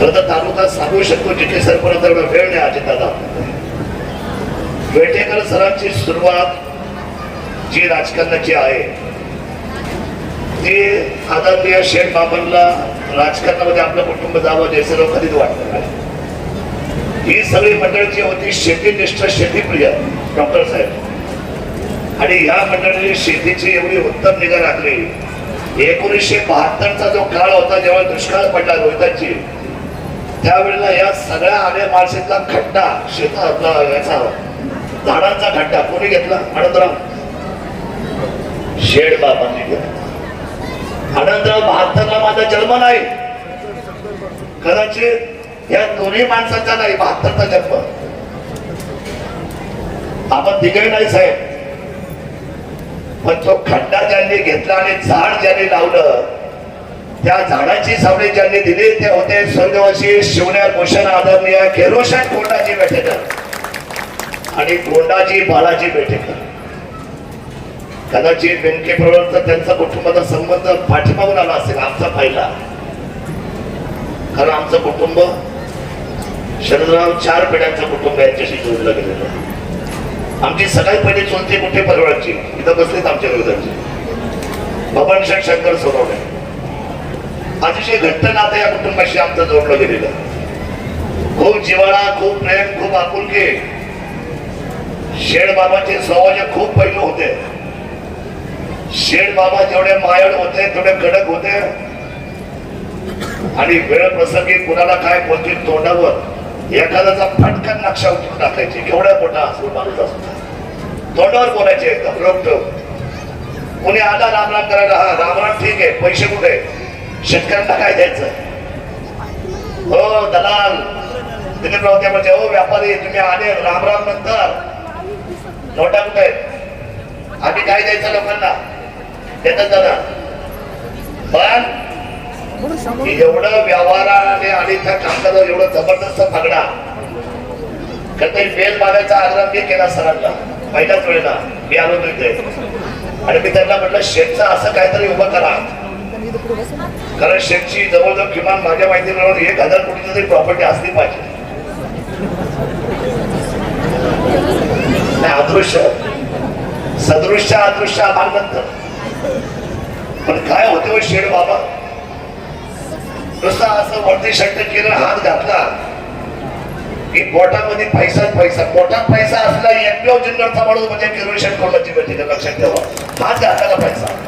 तुम्हाला सांगू शकतो जिथे सरपंच एवढा वेळ नाही अजित दादा. वेटेकर सरांची सुरुवात जी राजकारणाची आहे ती आदरणीय शेठ बाबांना राजकारणामध्ये आपलं कुटुंब जावं जे सर्व कधीच वाटत नाही. ही सगळी मंडळी होती शेतीनिष्ठ शेतीप्रिय डॉक्टर साहेब. आणि या मंडळीने शेतीची एवढी उत्तम निगा राखली. एकोणीसशे बहात्तरचा जो काळ होता जेव्हा दुष्काळ पडला रोहितांची त्यावेळेला या सगळ्या आले माळशेतला खड्डा शेतातला याचा झाडांचा खड्डा. कोणी घेतला? आनंदराव. शेड बाबांनी घेतला. आनंदराव बहात्तरला माझा जन्म नाही. कदाचित या दोन्ही माणसाचा नाही बहात्तरचा जन्म. आपण तिकडे नाही साहेब. पण तो खड्डा ज्यांनी घेतला आणि झाड ज्यांनी लावलं त्या झाडाची सावली ज्यांनी दिली ते होते स्वर्गवासी शिवण्या भूषण आदरणीय केरोशन कोंडाजी बेटेकर आणि कोंडाजी बालाजी बेटेकर. कदाचित बेनके बरोबर त्यांचा कुटुंबाचा संबंध पाठीमागून आला असेल आमचा पहिला. कारण आमचं कुटुंब शरदराव चार पिढ्यांचं कुटुंब यांच्याशी जोडलं गेलेलं. आमची सगळ्यात पहिली चुलती कुठे परवडची? इथं बसलीत आमच्या विरोधाची बबनशेठ शंकर सोनवणे. अतिशय घट्ट नातं या कुटुंबाशी आमचं जोडलं गेलेलं. खूप जिव्हाळा खूप प्रेम खूप आपुलके. शेड बाबाचे स्वभावाचे खूप पैलू होते. शेड बाबा जेवढे मायड होते तेवढे कडक होते. आणि वेळ प्रसंगी कुणाला काय बोलतील तोंडावर एखाद्याचा फटकन नक्षा उचलून टाकायचे. केवढ्या मोठा असो माणूस असतो तोंडावर बोलायचे एकदम रोखटोक कोणी आला राम करायला? हा राम ठीक आहे. पैसे कुठे? शेतकऱ्यांना काय द्यायचं? हो दलाल. दिलीप रावते म्हणजे हो व्यापारी तुम्ही आले राम राम नंतर. नोटा कुठे आम्ही काय द्यायचं लोकांना? देतात दादा. पण एवढं व्यवहाराने आणि त्या कामकाजावर एवढं जबरदस्त पगडा कधी बेल मागायचा आग्रह मी केला सरांना. पहिल्याच वेळेला मी आलो तिथे आणि मी त्यांना म्हटलं शेतचं असं काहीतरी उभं करा. कारण शेतची जवळजवळ किमान माझ्या माहितीप्रमाणे एक हजार कोटीची तरी प्रॉपर्टी असली पाहिजे. नाही अदृश्य. सदृश्य अदृश्य नंतर पण काय होते हो शेड बाबा? नुसता असं वरती शट्ट केलं हात घातला. की पोटामध्ये पैसा पैसा. पोटात पैसा असला एकमेव जिल्ह्याचा माणूस म्हणजे किरोशन कोणाची भेटी लक्षात ठेवा. हात घातला पैसा?